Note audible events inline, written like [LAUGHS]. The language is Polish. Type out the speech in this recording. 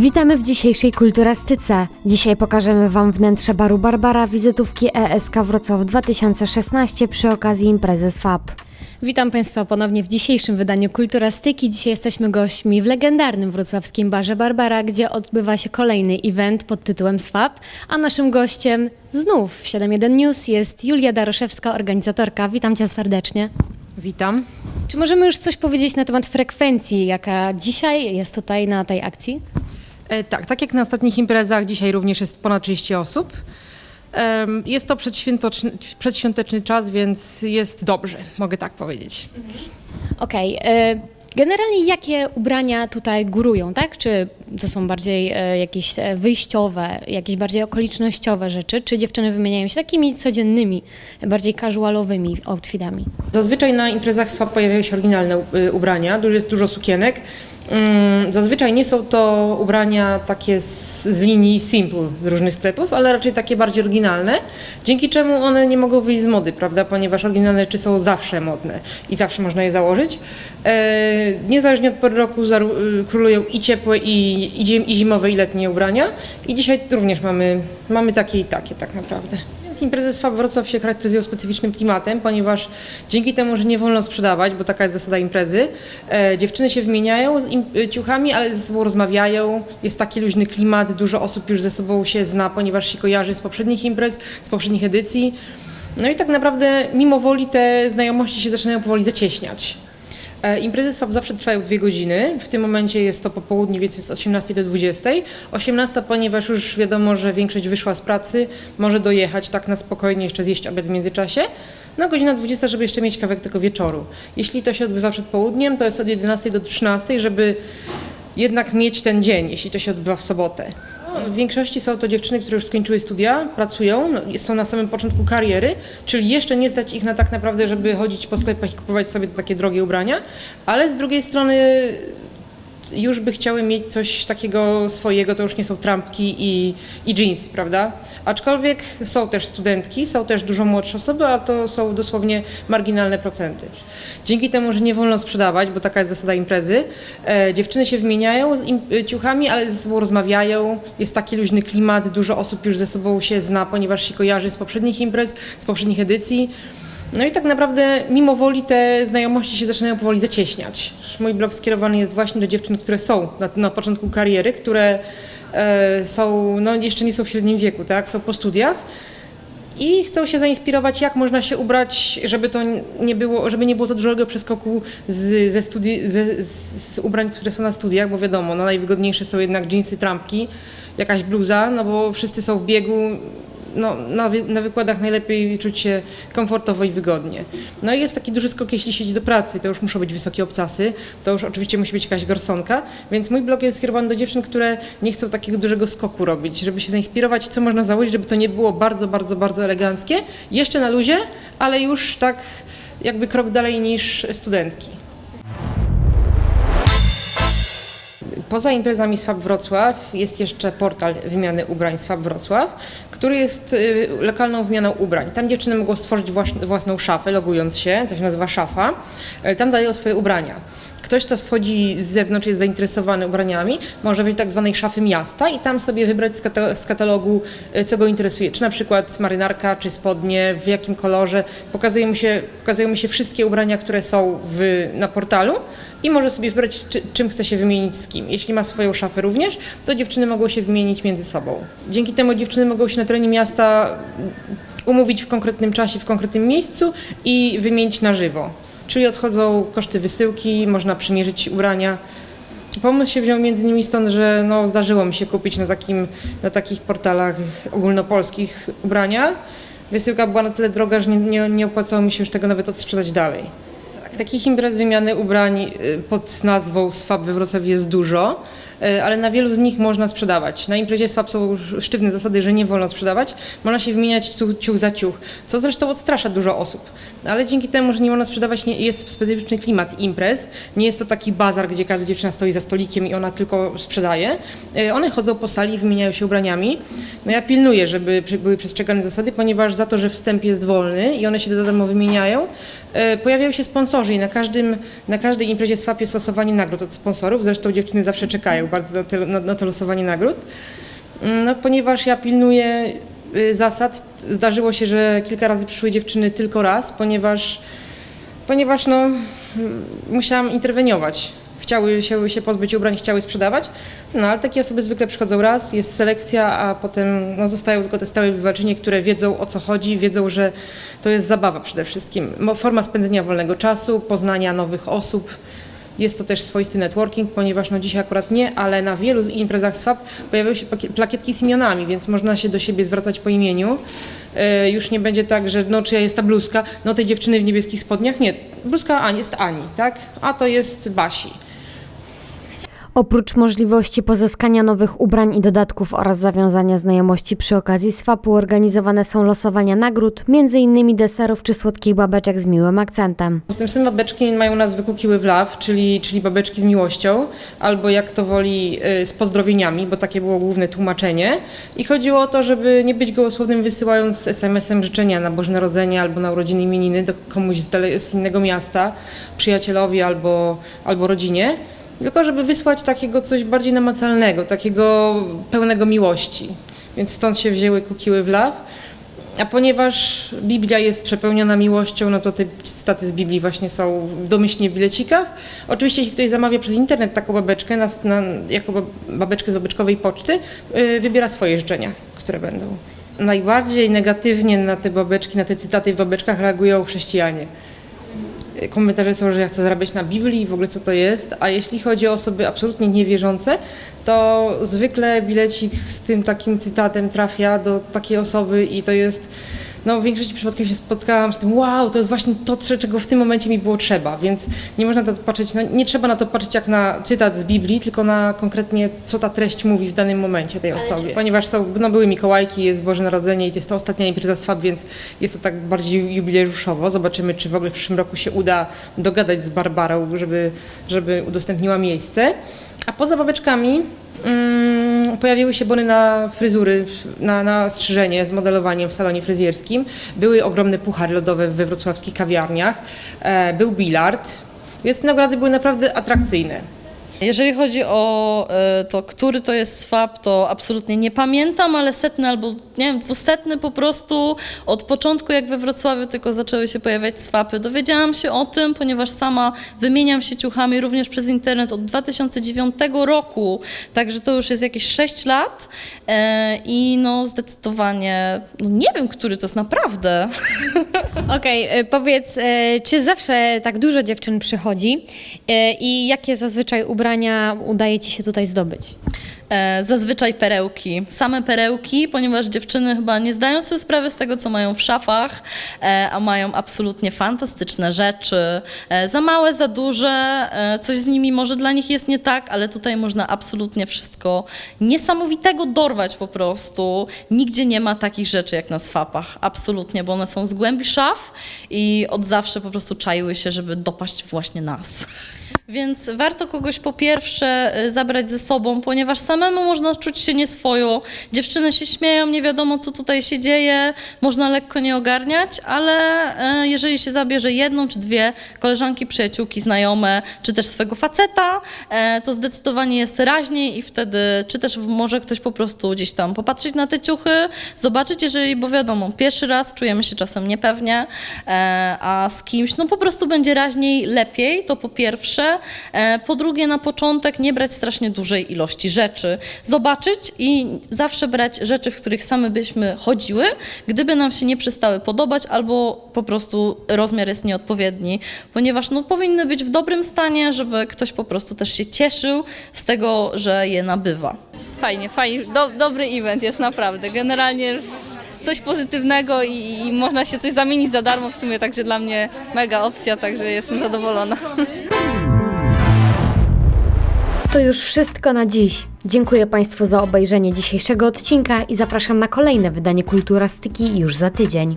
Witamy w dzisiejszej kulturastyce. Dzisiaj pokażemy Wam wnętrze baru Barbara wizytówki ESK Wrocław 2016 przy okazji imprezy SWAP. Witam Państwa ponownie w dzisiejszym wydaniu Kulturastyki. Dzisiaj jesteśmy gośćmi w legendarnym wrocławskim barze Barbara, gdzie odbywa się kolejny event pod tytułem SWAP, a naszym gościem znów w 71 News jest Julia Daroszewska, organizatorka. Witam Cię serdecznie. Witam. Czy możemy już coś powiedzieć na temat frekwencji, jaka dzisiaj jest tutaj na tej akcji? E, tak, tak jak na ostatnich imprezach, dzisiaj również jest ponad 30 osób. Jest to przedświąteczny, przedświąteczny czas, więc jest dobrze, mogę tak powiedzieć. Okej. e, Generalnie jakie ubrania tutaj górują, tak? Czy to są bardziej e, jakieś wyjściowe, jakieś bardziej okolicznościowe rzeczy, czy dziewczyny wymieniają się takimi codziennymi, bardziej casualowymi outfitami? Zazwyczaj na imprezach SWAP pojawiają się oryginalne ubrania, dużo jest dużo sukienek. Mm, Zazwyczaj nie są to ubrania takie z, z linii Simple z różnych sklepów, ale raczej takie bardziej oryginalne, dzięki czemu one nie mogą wyjść z mody, prawda, ponieważ oryginalne rzeczy są zawsze modne i zawsze można je założyć. E, niezależnie od pory roku zaru- y, królują i ciepłe, i, i, i zimowe, i letnie ubrania i dzisiaj również mamy, mamy takie i takie tak naprawdę. Więc imprezy SWAP Wrocław się charakteryzują specyficznym klimatem, ponieważ dzięki temu, że nie wolno sprzedawać, bo taka jest zasada imprezy, e, dziewczyny się wymieniają z im, e, ciuchami, ale ze sobą rozmawiają. Jest taki luźny klimat, dużo osób już ze sobą się zna, ponieważ się kojarzy z poprzednich imprez, z poprzednich edycji. No i tak naprawdę mimo woli te znajomości się zaczynają powoli zacieśniać. E, Imprezy SWAP zawsze trwają dwie godziny. W tym momencie jest to popołudnie, więc jest od 18 do 20. 18, ponieważ już wiadomo, że większość wyszła z pracy, może dojechać tak na spokojnie, jeszcze zjeść obiad w międzyczasie. No godzina 20, żeby jeszcze mieć kawałek tego wieczoru. Jeśli to się odbywa przed południem, to jest od 11 do 13, żeby jednak mieć ten dzień, jeśli to się odbywa w sobotę. W większości są to dziewczyny, które już skończyły studia, pracują, są na samym początku kariery, czyli jeszcze nie stać ich na tak naprawdę, żeby chodzić po sklepach i kupować sobie takie drogie ubrania, ale z drugiej strony już by chciały mieć coś takiego swojego, to już nie są trampki i, i jeansy, prawda? Aczkolwiek są też studentki, są też dużo młodsze osoby, a to są dosłownie marginalne procenty. Dzięki temu, że nie wolno sprzedawać, bo taka jest zasada imprezy, e, dziewczyny się wymieniają z im, e, ciuchami, ale ze sobą rozmawiają. Jest taki luźny klimat, dużo osób już ze sobą się zna, ponieważ się kojarzy z poprzednich imprez, z poprzednich edycji. No i tak naprawdę mimo woli te znajomości się zaczynają powoli zacieśniać. Mój blog skierowany jest właśnie do dziewczyn, które są na, na początku kariery, które e, są, no jeszcze nie są w średnim wieku, tak, są po studiach i chcą się zainspirować, jak można się ubrać, żeby to nie było, żeby nie było to dużego przeskoku z, ze studi- ze, z ubrań, które są na studiach, bo wiadomo, no najwygodniejsze są jednak jeansy, trampki, jakaś bluza, no bo wszyscy są w biegu, no, na, wy, na wykładach najlepiej czuć się komfortowo i wygodnie. No i jest taki duży skok, jeśli się idzie do pracy, to już muszą być wysokie obcasy, to już oczywiście musi być jakaś garsonka, więc mój blog jest skierowany do dziewczyn, które nie chcą takiego dużego skoku robić, żeby się zainspirować, co można założyć, żeby to nie było bardzo, bardzo, bardzo eleganckie, jeszcze na luzie, ale już tak jakby krok dalej niż studentki. Poza imprezami SWAP Wrocław jest jeszcze portal wymiany ubrań SWAP Wrocław, który jest y, lokalną wymianą ubrań. Tam dziewczyny mogą stworzyć włas- własną szafę, logując się, to się nazywa szafa. Y, Tam dają swoje ubrania. Ktoś, kto wchodzi z zewnątrz, jest zainteresowany ubraniami, może wejść do tak zwanej szafy miasta i tam sobie wybrać z, kata- z katalogu, y, co go interesuje. Czy na przykład marynarka, czy spodnie, w jakim kolorze. Pokazuje mu się, pokazują mu się wszystkie ubrania, które są w, na portalu i może sobie wybrać, czy, czym chce się wymienić z kim. Jeśli ma swoją szafę również, to dziewczyny mogą się wymienić między sobą. Dzięki temu dziewczyny mogą się na terenie miasta umówić w konkretnym czasie, w konkretnym miejscu i wymienić na żywo. Czyli odchodzą koszty wysyłki, można przymierzyć ubrania. Pomysł się wziął między innymi stąd, że no, zdarzyło mi się kupić na, takim, na takich portalach ogólnopolskich ubrania. Wysyłka była na tyle droga, że nie, nie, nie opłacało mi się już tego nawet odsprzedać dalej. Tak, takich imprez wymiany ubrań y, pod nazwą SWAP we Wrocławiu jest dużo, ale na wielu z nich można sprzedawać. Na imprezie SWAP są sztywne zasady, że nie wolno sprzedawać. Można się wymieniać ciuch, za ciuch, co zresztą odstrasza dużo osób. Ale dzięki temu, że nie wolno sprzedawać, nie, jest specyficzny klimat imprez. Nie jest to taki bazar, gdzie każda dziewczyna stoi za stolikiem i ona tylko sprzedaje. Y, One chodzą po sali, wymieniają się ubraniami. No ja pilnuję, żeby były przestrzegane zasady, ponieważ za to, że wstęp jest wolny i one się do darmo wymieniają, e, pojawiają się sponsorzy i na, każdym, na każdej imprezie SWAP jest losowanie nagród od sponsorów. Zresztą dziewczyny zawsze czekają bardzo na, te, na, na losowanie nagród. Mm, No, ponieważ ja pilnuję y, zasad, zdarzyło się, że kilka razy przyszły dziewczyny tylko raz, ponieważ, ponieważ no, mm, musiałam interweniować. Chciały się, się pozbyć ubrań, chciały sprzedawać, no ale takie osoby zwykle przychodzą raz, jest selekcja, a potem no, zostają tylko te stałe bywalczynie, które wiedzą o co chodzi, wiedzą, że to jest zabawa przede wszystkim. Forma spędzenia wolnego czasu, poznania nowych osób, jest to też swoisty networking, ponieważ no dzisiaj akurat nie, ale na wielu imprezach SWAP pojawiają się plakietki z imionami, więc można się do siebie zwracać po imieniu. E, Już nie będzie tak, że no czyja jest ta bluzka, no tej dziewczyny w niebieskich spodniach, nie, bluzka Ani jest Ani, tak, a to jest Basi. Oprócz możliwości pozyskania nowych ubrań i dodatków oraz zawiązania znajomości przy okazji swapu organizowane są losowania nagród, m.in. deserów czy słodkich babeczek z miłym akcentem. Z tym są babeczki mają nazwę Kukiły w Love, czyli, czyli babeczki z miłością, albo jak to woli y, z pozdrowieniami, bo takie było główne tłumaczenie. I chodziło o to, żeby nie być gołosłownym wysyłając SMS-em życzenia na Boże Narodzenie albo na urodziny imieniny do komuś z, z innego miasta, przyjacielowi albo, albo rodzinie, tylko żeby wysłać takiego coś bardziej namacalnego, takiego pełnego miłości. Więc stąd się wzięły Kukiły w Love. A ponieważ Biblia jest przepełniona miłością, no to te cytaty z Biblii właśnie są domyślnie w bilecikach. Oczywiście, jeśli ktoś zamawia przez internet taką babeczkę, na, na, jako bab- babeczkę z babeczkowej poczty, yy, wybiera swoje życzenia, które będą. Najbardziej negatywnie na te babeczki, na te cytaty w babeczkach reagują chrześcijanie. Komentarze są, że ja chcę zarabiać na Biblii w ogóle co to jest, a jeśli chodzi o osoby absolutnie niewierzące, to zwykle bilecik z tym takim cytatem trafia do takiej osoby i to jest, no w większości przypadków się spotkałam z tym, wow, to jest właśnie to, cze- czego w tym momencie mi było trzeba, więc nie można na to patrzeć, no, nie trzeba na to patrzeć jak na cytat z Biblii, tylko na konkretnie, co ta treść mówi w danym momencie tej osobie. Ponieważ są, no, były Mikołajki, jest Boże Narodzenie i to jest to ostatnia impreza SWAP, więc jest to tak bardziej jubileuszowo. Zobaczymy, czy w ogóle w przyszłym roku się uda dogadać z Barbarą, żeby, żeby udostępniła miejsce. A poza babeczkami mm, pojawiły się bony na fryzury, na, na strzyżenie z modelowaniem w salonie fryzjerskim. Były ogromne puchary lodowe we wrocławskich kawiarniach. E, był bilard, więc nagrody były naprawdę atrakcyjne. Jeżeli chodzi o e, to, który to jest swap, to absolutnie nie pamiętam, ale setny albo nie wiem, dwusetny po prostu od początku, jak we Wrocławiu tylko zaczęły się pojawiać swapy. Dowiedziałam się o tym, ponieważ sama wymieniam się ciuchami również przez internet od 2009 roku, także to już jest jakieś 6 lat e, i no zdecydowanie, no nie wiem, który to jest naprawdę. [LAUGHS] Okej, y, powiedz, y, czy zawsze tak dużo dziewczyn przychodzi i jakie zazwyczaj ubrania udaje Ci się tutaj zdobyć? E, zazwyczaj perełki, same perełki, ponieważ dziewczyny chyba nie zdają sobie sprawy z tego, co mają w szafach, e, a mają absolutnie fantastyczne rzeczy. E, za małe, za duże, coś z nimi może dla nich jest nie tak, ale tutaj można absolutnie wszystko niesamowitego dorwać po prostu. Nigdzie nie ma takich rzeczy jak na swapach, absolutnie, bo one są z głębi szaf i od zawsze po prostu czaiły się, żeby dopaść właśnie nas. [LAUGHS] Więc warto kogoś po pierwsze zabrać ze sobą, ponieważ samemu można czuć się nieswojo. Dziewczyny się śmieją, nie wiadomo co tutaj się dzieje, można lekko nie ogarniać, ale y, jeżeli się zabierze jedną czy dwie koleżanki, przyjaciółki, znajome, czy też swego faceta, e, to zdecydowanie jest raźniej i wtedy, czy też może ktoś po prostu gdzieś tam popatrzeć na te ciuchy, zobaczyć, jeżeli, bo wiadomo, pierwszy raz czujemy się czasem niepewnie, e, a z kimś, no po prostu będzie raźniej, lepiej, to po pierwsze. E, Po drugie, na początek nie brać strasznie dużej ilości rzeczy. Zobaczyć i zawsze brać rzeczy, w których same byśmy chodziły, gdyby nam się nie przestały podobać albo po prostu rozmiar jest nieodpowiedni, ponieważ no, powinny być w dobrym stanie, żeby ktoś po prostu też się cieszył z tego, że je nabywa. Fajnie, fajnie. Do, dobry event jest naprawdę. Generalnie coś pozytywnego i, i można się coś zamienić za darmo w sumie, także dla mnie mega opcja, także jestem zadowolona. [LAUGHS] To już wszystko na dziś. Dziękuję Państwu za obejrzenie dzisiejszego odcinka i zapraszam na kolejne wydanie Kulturastyki już za tydzień.